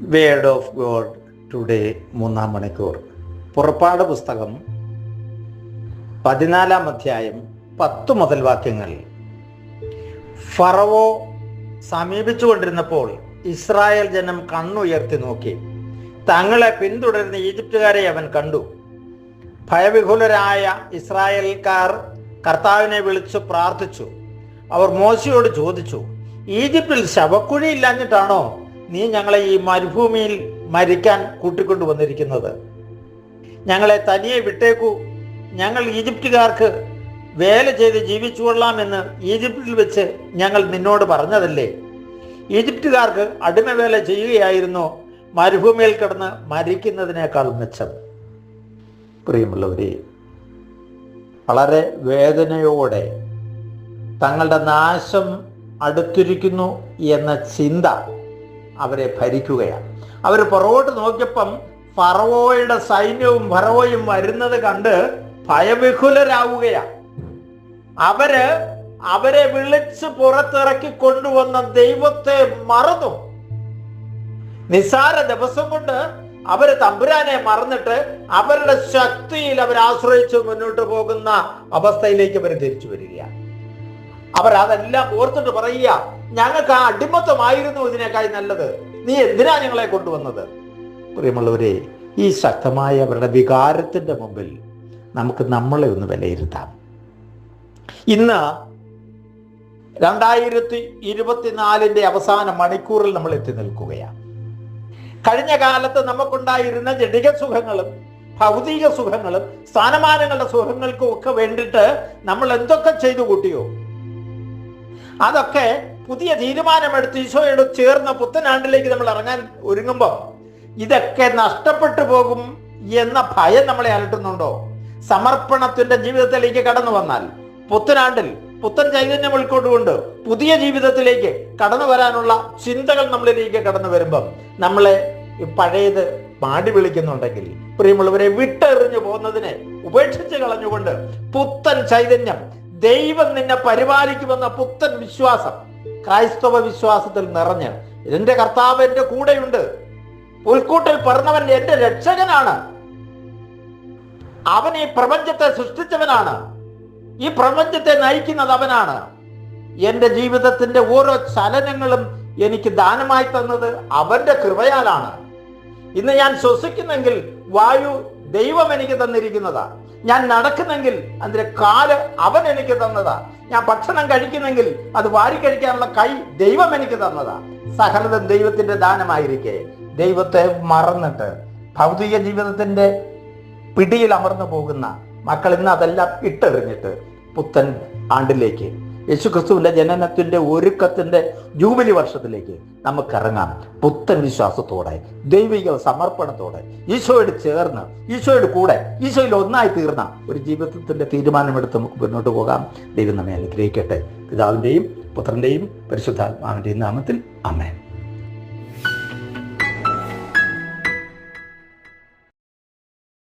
Word of God today മൂന്നാം മണിക്കൂർ. പുറപ്പാട് പുസ്തകം പതിനാലാം അധ്യായം പത്ത് മുതൽ വാക്യങ്ങൾ. ഫറവോ സമീപിച്ചുകൊണ്ടിരുന്നപ്പോൾ ഇസ്രായേൽ ജനം കണ്ണുയർത്തി നോക്കി. തങ്ങളെ പിന്തുടരുന്ന ഈജിപ്തുകാരെ അവൻ കണ്ടു. ഭയവിഹുലരായ ഇസ്രായേൽക്കാർ കർത്താവിനെ വിളിച്ചു പ്രാർത്ഥിച്ചു. അവർ മോശയോട് ചോദിച്ചു ഈജിപ്തിൽ ശവക്കുഴി ഇല്ലാഞ്ഞിട്ടാണോ നീ ഞങ്ങളെ ഈ മരുഭൂമിയിൽ മരിക്കാൻ കൂട്ടിക്കൊണ്ടു വന്നിരിക്കുന്നത് ഞങ്ങളെ തനിയെ വിട്ടേക്കൂ. ഞങ്ങൾ ഈജിപ്തുകാർക്ക് വേല ചെയ്ത് ജീവിച്ചു കൊള്ളാമെന്ന് ഈജിപ്തിൽ വെച്ച് ഞങ്ങൾ നിന്നോട് പറഞ്ഞതല്ലേ? ഈജിപ്തുകാർക്ക് അടിമവേല ചെയ്യുകയായിരുന്നു മരുഭൂമിയിൽ കിടന്ന് മരിക്കുന്നതിനേക്കാൾ മെച്ചം. പ്രിയമുള്ളവരെ വളരെ വേദനയോടെ തങ്ങളുടെ നാശം അടുത്തിരിക്കുന്നു എന്ന ചിന്ത അവരെ ഭരിക്കുകയാണ്. അവർ പുറകോട്ട് നോക്കിയപ്പം ഫറവോയുടെ സൈന്യവും ഫറവോയും വരുന്നത് കണ്ട് ഭയവിഹുലരാവുകയാണ്. അവർ അവരെ വിളിച്ച് പുറത്തിറക്കി കൊണ്ടുവന്ന ദൈവത്തെ മറന്നു. നിസാര ദിവസം കൊണ്ട് അവർ തമ്പുരാനെ മറന്നിട്ട് അവരുടെ ശക്തിയിൽ അവർ ആശ്രയിച്ച് മുന്നോട്ട് പോകുന്ന അവസ്ഥയിലേക്ക് അവർ തിരിച്ചു വരികയാണ്. അവർ അതെല്ലാം ഓർത്തിട്ട് പറയുക ഞങ്ങൾക്ക് ആ അടിമത്തമായിരുന്നു ഇതിനേക്കായി നല്ലത്. നീ എന്തിനാ ഞങ്ങളെ കൊണ്ടുവന്നത്? പ്രിയമുള്ളവരെ ഈ ശക്തമായ അവരുടെ വികാരത്തിന്റെ മുമ്പിൽ നമുക്ക് നമ്മളെ ഒന്ന് വിലയിരുത്താം. ഇന്ന് രണ്ടായിരത്തി ഇരുപത്തിനാലിന്റെ അവസാന മണിക്കൂറിൽ നമ്മൾ എത്തി നിൽക്കുകയാണ്. കഴിഞ്ഞ കാലത്ത് നമുക്കുണ്ടായിരുന്ന ജഡിക സുഖങ്ങളും ഭൗതിക സുഖങ്ങളും സ്ഥാനമാനങ്ങളുടെ സുഖങ്ങൾക്കും ഒക്കെ വേണ്ടിയിട്ട് നമ്മൾ എന്തൊക്കെ ചെയ്തു കൂട്ടിയോ? അതൊക്കെ പുതിയ തീരുമാനമെടുത്ത് ഈശോയോട് ചേർന്ന പുത്തനാണ്ടിലേക്ക് നമ്മൾ ഇറങ്ങാൻ ഒരുങ്ങുമ്പോൾ ഇതൊക്കെ നഷ്ടപ്പെട്ടു പോകും എന്ന ഭയം നമ്മളെ അലട്ടുന്നുണ്ടോ? സമർപ്പണത്തിന്റെ ജീവിതത്തിലേക്ക് കടന്നു വന്നാൽ പുത്തനാണ്ടിൽ പുത്തൻ ചൈതന്യം ഉൾക്കൊണ്ടുകൊണ്ട് പുതിയ ജീവിതത്തിലേക്ക് കടന്നു വരാനുള്ള ചിന്തകൾ നമ്മളിലേക്ക് കടന്നു വരുമ്പം നമ്മളെ പഴയത് പാടി വിളിക്കുന്നുണ്ടെങ്കിൽ പ്രിയമുള്ളവരെ വിട്ടെറിഞ്ഞു പോകുന്നതിനെ ഉപേക്ഷിച്ച് കളഞ്ഞുകൊണ്ട് പുത്തൻ ചൈതന്യം ദൈവം നിന്നെ പരിപാലിക്കുമെന്ന പുത്തൻ വിശ്വാസം ക്രൈസ്തവ വിശ്വാസത്തിൽ നിറഞ്ഞ്. എന്റെ കർത്താവ് എന്റെ കൂടെയുണ്ട്. പുൽക്കൂട്ടിൽ പറഞ്ഞവൻ എന്റെ രക്ഷകനാണ്. അവൻ ഈ പ്രപഞ്ചത്തെ സൃഷ്ടിച്ചവനാണ്. ഈ പ്രപഞ്ചത്തെ നയിക്കുന്നത് അവനാണ്. എന്റെ ജീവിതത്തിന്റെ ഓരോ ചലനങ്ങളും എനിക്ക് ദാനമായി തന്നത് അവന്റെ കൃപയാലാണ്. ഇന്ന് ഞാൻ ശ്വസിക്കുന്നെങ്കിൽ വായു ദൈവം എനിക്ക് തന്നിരിക്കുന്നതാ ഞാൻ നടക്കുന്നെങ്കിൽ അതിന്റെ കാൽ അവൻ എനിക്ക് തന്നതാ. ഞാൻ ഭക്ഷണം കഴിക്കുന്നെങ്കിൽ അത് വാരി കഴിക്കാനുള്ള കൈ ദൈവം എനിക്ക് തന്നതാ. സകലതും ദൈവത്തിന്റെ ദാനമായിരിക്കെ. ദൈവത്തെ മറന്നിട്ട് ഭൗതിക ജീവിതത്തിന്റെ പിടിയിൽ അമർന്നു പോകുന്ന മക്കൾ ഇന്ന് അതെല്ലാം ഇട്ടെറിഞ്ഞിട്ട് പുത്തൻ ആണ്ടിലേക്ക് യേശുക്രിസ്തുവിന്റെ ജനനത്തിന്റെ ഒരുക്കത്തിന്റെ ജൂബിലി വർഷത്തിലേക്ക് നമുക്ക് ഇറങ്ങാം പുത്തൻ വിശ്വാസത്തോടെ ദൈവിക സമർപ്പണത്തോടെ ഈശോയോട് ചേർന്ന് ഈശോയുടെ കൂടെ ഈശോയിൽ ഒന്നായി തീർന്ന ഒരു ജീവിതത്തിന്റെ തീരുമാനമെടുത്ത് നമുക്ക് മുന്നോട്ട് പോകാം. ദൈവം നമ്മെ അനുഗ്രഹിക്കട്ടെ. പിതാവിന്റെയും പുത്രന്റെയും പരിശുദ്ധാത്മാവിന്റെയും നാമത്തിൽ അമ്മേൻ